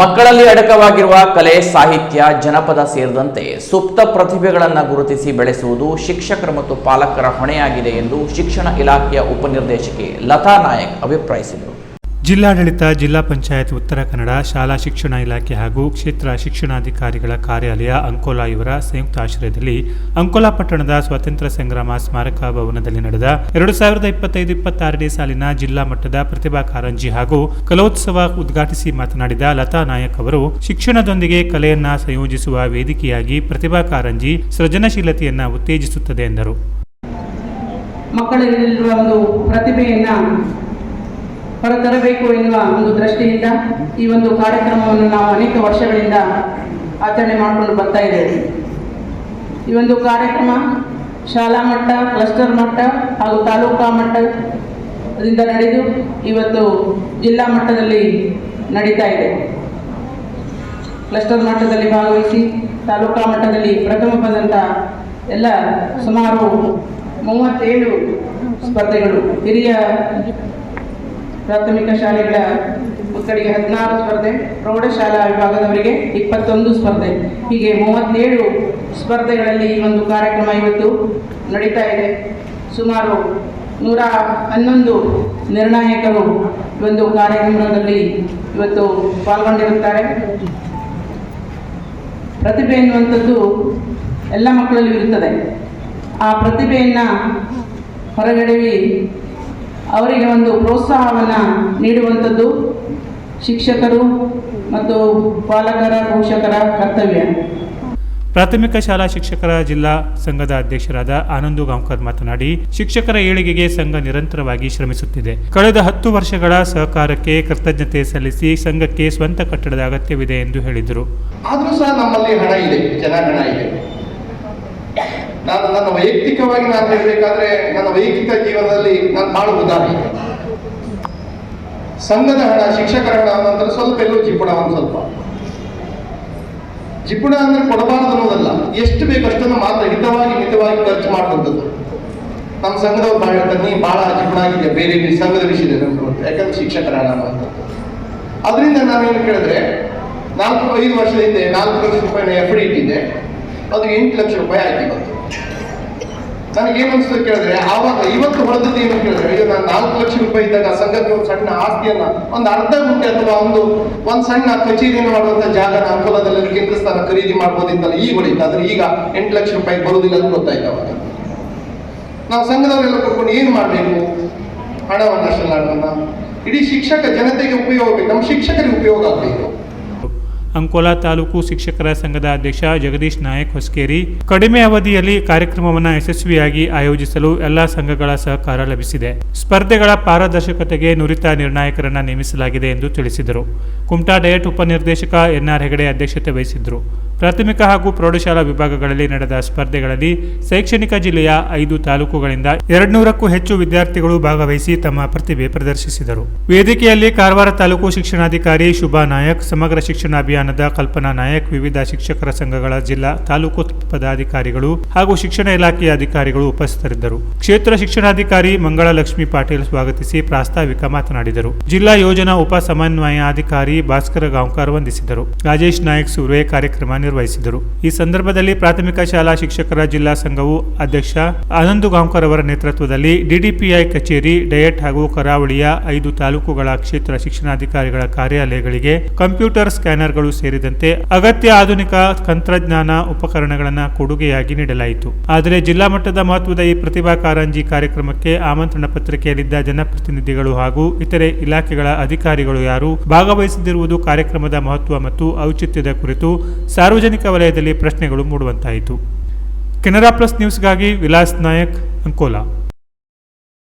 ಮಕ್ಕಳಲ್ಲಿ ಅಡಕವಾಗಿರುವ ಕಲೆ, ಸಾಹಿತ್ಯ, ಜನಪದ ಸೇರಿದಂತೆ ಸುಪ್ತ ಪ್ರತಿಭೆಗಳನ್ನು ಗುರುತಿಸಿ ಬೆಳೆಸುವುದು ಶಿಕ್ಷಕರ ಮತ್ತು ಪಾಲಕರ ಹೊಣೆಯಾಗಿದೆ ಎಂದು ಶಿಕ್ಷಣ ಇಲಾಖೆಯ ಉಪನಿರ್ದೇಶಕಿ ಲತಾ ನಾಯಕ್ ಅಭಿಪ್ರಾಯಿಸಿದರು. ಜಿಲ್ಲಾಡಳಿತ, ಜಿಲ್ಲಾ ಪಂಚಾಯತ್, ಉತ್ತರ ಕನ್ನಡ, ಶಾಲಾ ಶಿಕ್ಷಣ ಇಲಾಖೆ ಹಾಗೂ ಕ್ಷೇತ್ರ ಶಿಕ್ಷಣಾಧಿಕಾರಿಗಳ ಕಾರ್ಯಾಲಯ ಅಂಕೋಲಾ ಇವರ ಸಂಯುಕ್ತ ಆಶ್ರಯದಲ್ಲಿ ಅಂಕೋಲಾ ಪಟ್ಟಣದ ಸ್ವಾತಂತ್ರ್ಯ ಸಂಗ್ರಾಮ ಸ್ಮಾರಕ ಭವನದಲ್ಲಿ ನಡೆದ ಎರಡು ಸಾವಿರದ ಇಪ್ಪತ್ತೈದು ಇಪ್ಪತ್ತಾರನೇ ಸಾಲಿನ ಜಿಲ್ಲಾ ಮಟ್ಟದ ಪ್ರತಿಭಾ ಕಾರಂಜಿ ಹಾಗೂ ಕಲೋತ್ಸವ ಉದ್ಘಾಟಿಸಿ ಮಾತನಾಡಿದ ಲತಾ ನಾಯಕ್ ಅವರು, ಶಿಕ್ಷಣದೊಂದಿಗೆ ಕಲೆಯನ್ನ ಸಂಯೋಜಿಸುವ ವೇದಿಕೆಯಾಗಿ ಪ್ರತಿಭಾ ಕಾರಂಜಿ ಸೃಜನಶೀಲತೆಯನ್ನ ಉತ್ತೇಜಿಸುತ್ತದೆ ಎಂದರು. ಹೊರತರಬೇಕು ಎನ್ನುವ ಒಂದು ದೃಷ್ಟಿಯಿಂದ ಈ ಒಂದು ಕಾರ್ಯಕ್ರಮವನ್ನು ನಾವು ಅನೇಕ ವರ್ಷಗಳಿಂದ ಆಚರಣೆ ಮಾಡಿಕೊಂಡು ಬರ್ತಾ ಇದ್ದೇವೆ. ಈ ಒಂದು ಕಾರ್ಯಕ್ರಮ ಶಾಲಾ ಮಟ್ಟ, ಕ್ಲಸ್ಟರ್ ಮಟ್ಟ ಹಾಗೂ ತಾಲೂಕಾ ಮಟ್ಟದಿಂದ ನಡೆದು ಇವತ್ತು ಜಿಲ್ಲಾ ಮಟ್ಟದಲ್ಲಿ ನಡೀತಾ ಇದೆ. ಕ್ಲಸ್ಟರ್ ಮಟ್ಟದಲ್ಲಿ ಭಾಗವಹಿಸಿ ತಾಲೂಕಾ ಮಟ್ಟದಲ್ಲಿ ಪ್ರಥಮ ಬಂದಂಥ ಎಲ್ಲ ಸುಮಾರು ಮೂವತ್ತೇಳು ಸ್ಪರ್ಧೆಗಳು, ಹಿರಿಯ ಪ್ರಾಥಮಿಕ ಶಾಲೆಗಳ ಮಕ್ಕಳಿಗೆ ಹದಿನಾರು ಸ್ಪರ್ಧೆ, ಪ್ರೌಢಶಾಲಾ ವಿಭಾಗದವರಿಗೆ ಇಪ್ಪತ್ತೊಂದು ಸ್ಪರ್ಧೆ. ಹೀಗೆ ಮೂವತ್ತೇಳು ಸ್ಪರ್ಧೆಗಳಲ್ಲಿ ಈ ಒಂದು ಕಾರ್ಯಕ್ರಮ ಇವತ್ತು ನಡೀತಾ ಇದೆ. ಸುಮಾರು ನೂರ ಹನ್ನೊಂದು ನಿರ್ಣಾಯಕರು ಒಂದು ಕಾರ್ಯಕ್ರಮದಲ್ಲಿ ಇವತ್ತು ಪಾಲ್ಗೊಂಡಿರುತ್ತಾರೆ. ಪ್ರತಿಭೆ ಎನ್ನುವಂಥದ್ದು ಎಲ್ಲ ಮಕ್ಕಳಲ್ಲೂ ಇರುತ್ತದೆ. ಆ ಪ್ರತಿಭೆಯನ್ನು ಹೊರಗಡೆವಿ ಅವರಿಗೆ ಒಂದು ಪ್ರೋತ್ಸಾಹವನ್ನು ನೀಡುವಂಥದ್ದು ಶಿಕ್ಷಕರು ಮತ್ತು ಪಾಲಕರ ಪೋಷಕರ ಕರ್ತವ್ಯ. ಪ್ರಾಥಮಿಕ ಶಾಲಾ ಶಿಕ್ಷಕರ ಜಿಲ್ಲಾ ಸಂಘದ ಅಧ್ಯಕ್ಷರಾದ ಆನಂದು ಗಾಂವ್ಕರ್ ಮಾತನಾಡಿ ಶಿಕ್ಷಕರ ಏಳಿಗೆಗೆ ಸಂಘ ನಿರಂತರವಾಗಿ ಶ್ರಮಿಸುತ್ತಿದೆ. ಕಳೆದ ಹತ್ತು ವರ್ಷಗಳ ಸಹಕಾರಕ್ಕೆ ಕೃತಜ್ಞತೆ ಸಲ್ಲಿಸಿ ಸಂಘಕ್ಕೆ ಸ್ವಂತ ಕಟ್ಟಡದ ಅಗತ್ಯವಿದೆ ಎಂದು ಹೇಳಿದರು. ಆದರೂ ಸಹ ನಮ್ಮಲ್ಲಿ ಹಣ ಇದೆ ಜನ ಹಣ ಇದೆ. ನಾನು ನನ್ನ ವೈಯಕ್ತಿಕವಾಗಿ ನಾನು ಹೇಳಬೇಕಾದ್ರೆ ನನ್ನ ವೈಯಕ್ತಿಕ ಜೀವನದಲ್ಲಿ ನಾನು ಉದಾಹರಣೆ. ಸಂಘದ ಹಣ, ಶಿಕ್ಷಕರ ಹಣ, ನಂತರ ಸ್ವಲ್ಪ ಎಲ್ಲೂ ಜಿಪುಣ ಒಂದು ಸ್ವಲ್ಪ. ಜಿಪುಣ ಅಂದ್ರೆ ಕೊಡಬಾರದು ಅನ್ನೋದಲ್ಲ. ಎಷ್ಟು ಬೇಕು ಅಷ್ಟನ್ನು ಮಾತ್ರ ಹಿತವಾಗಿ, ಮಿತವಾಗಿ ಖರ್ಚು ಮಾಡುವಂಥದ್ದು ನಮ್ಮ ಸಂಘದವ್ರು ಭಾಳ ಹೇಳ್ತಾರೆ, ನೀ ಭಾಳ ಜಿಪುಣ ಆಗಿದೆ ಬೇರೆ ಬೇರೆ ಸಂಘದ ವಿಷಯದಲ್ಲಿ. ಯಾಕಂದ್ರೆ ಶಿಕ್ಷಕರ ಹಣ ಅದರಿಂದ ಏನು ಕೇಳಿದ್ರೆ, ನಾಲ್ಕು ಐದು ವರ್ಷದಿಂದ ನಾಲ್ಕು ಲಕ್ಷ ರೂಪಾಯಿನ ಎಫ್ ಡಿ ಇಟ್ಟಿದ್ದೆ. ಅದು ಎಂಟು ಲಕ್ಷ ರೂಪಾಯಿ ಆಯ್ತು ಇವತ್ತು. ನನಗೇನು ಅನಿಸ್ತು ಕೇಳಿದ್ರೆ, ಆವಾಗ ಇವತ್ತು ಹೊಡೆದದ್ದು ಏನು ಕೇಳಿದ್ರೆ, ಅಯ್ಯೋ, ನಾನು ನಾಲ್ಕು ಲಕ್ಷ ರೂಪಾಯಿ ಇದ್ದಾಗ ಸಂಘಕ್ಕೆ ಒಂದು ಸಣ್ಣ ಆಸ್ತಿಯನ್ನ ಒಂದು ಅರ್ಧ ಗುಂಟೆ ಅಥವಾ ಒಂದು ಒಂದು ಸಣ್ಣ ಕಚೇರಿಯನ್ನು ಮಾಡುವಂತ ಜಾಗ ಅನುಕೂಲದಲ್ಲಿ ಕೇಂದ್ರ ಸ್ಥಾನ ಖರೀದಿ ಮಾಡ್ಬೋದಿತ್ತಲ್ಲ, ಈಗ ಹೊಡಿತು ಆದ್ರೆ ಈಗ ಎಂಟು ಲಕ್ಷ ರೂಪಾಯಿ ಬರುವುದಿಲ್ಲ ಅಂತ ಗೊತ್ತಾಯ್ತು ಅವಾಗ ನಾವು ಸಂಘದವರೆಲ್ಲ ಕರ್ಕೊಂಡು ಏನು ಮಾಡಬೇಕು? ಹಣವನ್ನು ಅಷ್ಟೆಲ್ಲ ಇಡೀ ಶಿಕ್ಷಕ ಜನತೆಗೆ ಉಪಯೋಗ ಬೇಕು ನಮ್ಮ ಶಿಕ್ಷಕರಿಗೆ ಉಪಯೋಗ ಆಗಬೇಕು. ಅಂಕೋಲಾ ತಾಲೂಕು ಶಿಕ್ಷಕರ ಸಂಘದ ಅಧ್ಯಕ್ಷ ಜಗದೀಶ್ ನಾಯಕ್ ಹೊಸಕೇರಿ. ಕಡಿಮೆ ಅವಧಿಯಲ್ಲಿ ಕಾರ್ಯಕ್ರಮವನ್ನು ಯಶಸ್ವಿಯಾಗಿ ಆಯೋಜಿಸಲು ಎಲ್ಲಾ ಸಂಘಗಳ ಸಹಕಾರ ಲಭಿಸಿದೆ. ಸ್ಪರ್ಧೆಗಳ ಪಾರದರ್ಶಕತೆಗೆ ನುರಿತ ನಿರ್ಣಾಯಕರನ್ನು ನೇಮಿಸಲಾಗಿದೆ ಎಂದು ತಿಳಿಸಿದರು. ಕುಮಟಾ ಡಯಟ್ ಉಪನಿರ್ದೇಶಕ ಎನ್ಆರ್ ಹೆಗಡೆ ಅಧ್ಯಕ್ಷತೆ ವಹಿಸಿದ್ದರು. ಪ್ರಾಥಮಿಕ ಹಾಗೂ ಪ್ರೌಢಶಾಲಾ ವಿಭಾಗಗಳಲ್ಲಿ ನಡೆದ ಸ್ಪರ್ಧೆಗಳಲ್ಲಿ ಶೈಕ್ಷಣಿಕ ಜಿಲ್ಲೆಯ ಐದು ತಾಲೂಕುಗಳಿಂದ ಎರಡ್ನೂರಕ್ಕೂ ಹೆಚ್ಚು ವಿದ್ಯಾರ್ಥಿಗಳು ಭಾಗವಹಿಸಿ ತಮ್ಮ ಪ್ರತಿಭೆ ಪ್ರದರ್ಶಿಸಿದರು. ವೇದಿಕೆಯಲ್ಲಿ ಕಾರವಾರ ತಾಲೂಕು ಶಿಕ್ಷಣಾಧಿಕಾರಿ ಶುಭಾ ನಾಯಕ್, ಸಮಗ್ರ ಶಿಕ್ಷಣ ಅಭಿಯಾನದ ಕಲ್ಪನಾ ನಾಯಕ್, ವಿವಿಧ ಶಿಕ್ಷಕರ ಸಂಘಗಳ ಜಿಲ್ಲಾ ತಾಲೂಕು ಪದಾಧಿಕಾರಿಗಳು ಹಾಗೂ ಶಿಕ್ಷಣ ಇಲಾಖೆಯ ಅಧಿಕಾರಿಗಳು ಉಪಸ್ಥಿತರಿದ್ದರು. ಕ್ಷೇತ್ರ ಶಿಕ್ಷಣಾಧಿಕಾರಿ ಮಂಗಳ ಲಕ್ಷ್ಮಿ ಪಾಟೀಲ್ ಸ್ವಾಗತಿಸಿ ಪ್ರಾಸ್ತಾವಿಕ ಮಾತನಾಡಿದರು. ಜಿಲ್ಲಾ ಯೋಜನಾ ಉಪ ಸಮನ್ವಯಾಧಿಕಾರಿ ಭಾಸ್ಕರ ಗಾಂವ್ಕರ್ ವಂದಿಸಿದರು. ರಾಜೇಶ್ ನಾಯಕ್ ಸುರ್ವೆ ಕಾರ್ಯಕ್ರಮ ನಿರ್ವಹಿಸಿದರು. ಈ ಸಂದರ್ಭದಲ್ಲಿ ಪ್ರಾಥಮಿಕ ಶಾಲಾ ಶಿಕ್ಷಕರ ಜಿಲ್ಲಾ ಸಂಘವು ಅಧ್ಯಕ್ಷ ಆನಂದ್ ಗಾಂವ್ಕರ್ ಅವರ ನೇತೃತ್ವದಲ್ಲಿ ಡಿಡಿಪಿಐ ಕಚೇರಿ, ಡಯಟ್ ಹಾಗೂ ಕರಾವಳಿಯ ಐದು ತಾಲೂಕುಗಳ ಕ್ಷೇತ್ರ ಶಿಕ್ಷಣಾಧಿಕಾರಿಗಳ ಕಾರ್ಯಾಲಯಗಳಿಗೆ ಕಂಪ್ಯೂಟರ್ ಸ್ಕ್ಯಾನರ್ಗಳು ಸೇರಿದಂತೆ ಅಗತ್ಯ ಆಧುನಿಕ ತಂತ್ರಜ್ಞಾನ ಉಪಕರಣಗಳನ್ನು ಕೊಡುಗೆಯಾಗಿ ನೀಡಲಾಯಿತು. ಆದರೆ ಜಿಲ್ಲಾ ಮಟ್ಟದ ಮಹತ್ವದ ಈ ಪ್ರತಿಭಾ ಕಾರಂಜಿ ಕಾರ್ಯಕ್ರಮಕ್ಕೆ ಆಮಂತ್ರಣ ಪತ್ರಿಕೆಯಲ್ಲಿದ್ದ ಜನಪ್ರತಿನಿಧಿಗಳು ಹಾಗೂ ಇತರೆ ಇಲಾಖೆಗಳ ಅಧಿಕಾರಿಗಳು ಯಾರು ಭಾಗವಹಿಸದಿರುವುದು ಕಾರ್ಯಕ್ರಮದ ಮಹತ್ವ ಮತ್ತು ಔಚಿತ್ಯದ ಕುರಿತು ಸಾರ್ವಜನಿಕ ವಲಯದಲ್ಲಿ ಪ್ರಶ್ನೆಗಳು ಮೂಡುವಂತಾಯಿತು. ಕೆನರಾ ಪ್ಲಸ್ ನ್ಯೂಸ್ಗಾಗಿ ವಿಲಾಸ್ ನಾಯಕ್ ಅಂಕೋಲಾ.